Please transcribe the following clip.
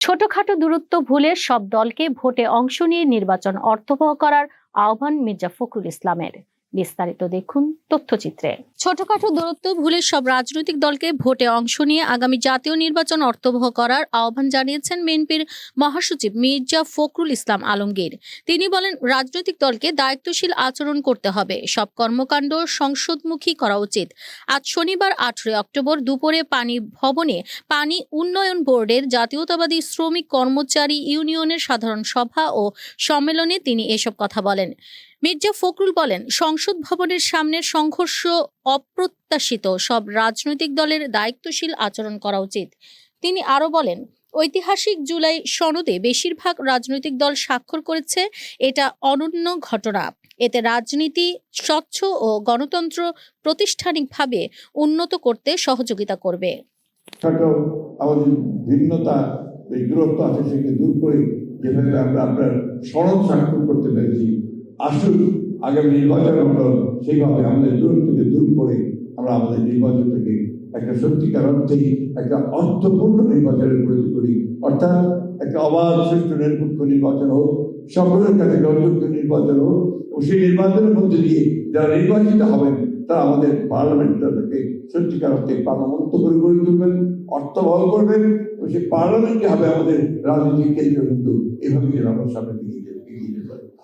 ছোটখাটো দূরত্ব ভুলে সব দলকে ভোটে অংশ নিয়ে নির্বাচন অর্থবহ করার আহ্বান মির্জা ফখরুল ইসলামের। বিস্তারিত দেখুন তথ্যচিত্রে। ছোটখাটো দূরত্ব ভুলে সব রাজনৈতিক দলকে ভোটে অংশ নিয়ে আগামী জাতীয় নির্বাচন অর্থবহ করার আহ্বান জানিয়েছেন বিএনপির মহাসচিব মির্জা ফখরুল ইসলাম আলমগীর। তিনি বলেন, রাজনৈতিক দলকে দায়িত্বশীল আচরণ করতে হবে, সব কর্মকাণ্ড সংসদমুখী করা উচিত। আজ শনিবার আঠেরোই অক্টোবর দুপুরে পানি ভবনে পানি উন্নয়ন বোর্ডের জাতীয়তাবাদী শ্রমিক কর্মচারী ইউনিয়নের সাধারণ সভা ও সম্মেলনে তিনি এসব কথা বলেন। মির্জা ফখরুল বলেন, সংসদ ভবনের সামনের সংঘর্ষ অপ্রত্যাশিত, সব রাজনৈতিক দলের দায়িত্বশীল আচরণ করা উচিত। তিনি আরও বলেন, ঐতিহাসিক জুলাই সনদে বেশিরভাগ রাজনৈতিক দল স্বাক্ষর করেছে, এটা অনন্য ঘটনা। এতে রাজনীতি, স্বচ্ছ ও গণতন্ত্র প্রাতিষ্ঠানিকভাবে উন্নত করতে সহযোগিতা করবে। আমাদের ভিন্নতা আছে দূর করে যেভাবে আমরা আপনার সনদ স্বাক্ষর করতে পেরেছি আসুন, আগামী নির্বাচন সেইভাবে আমাদের দূরত্বকে দূর করে আমরা আমাদের নির্বাচনটাকে একটা সত্যিকার অর্থেই একটা অর্থপূর্ণ নির্বাচনের পরিণত করি। অর্থাৎ একটা অবাধ, সুষ্ঠু, নিরপেক্ষ নির্বাচন হোক, সকলের কাছে গ্রহণযোগ্য নির্বাচন হোক, ও সেই নির্বাচনের মধ্যে দিয়ে যারা নির্বাচিত হবেন, তারা আমাদের পার্লামেন্টটাকে সত্যিকার অর্থে প্রাণবন্ত করে গড়ে তুলবেন অর্থ অর্থবহ করবেন এবং সেই পার্লামেন্টে হবে আমাদের রাজনৈতিক কেন্দ্র কিন্তু এভাবে যেন আমরা সামনে দিকে যেতে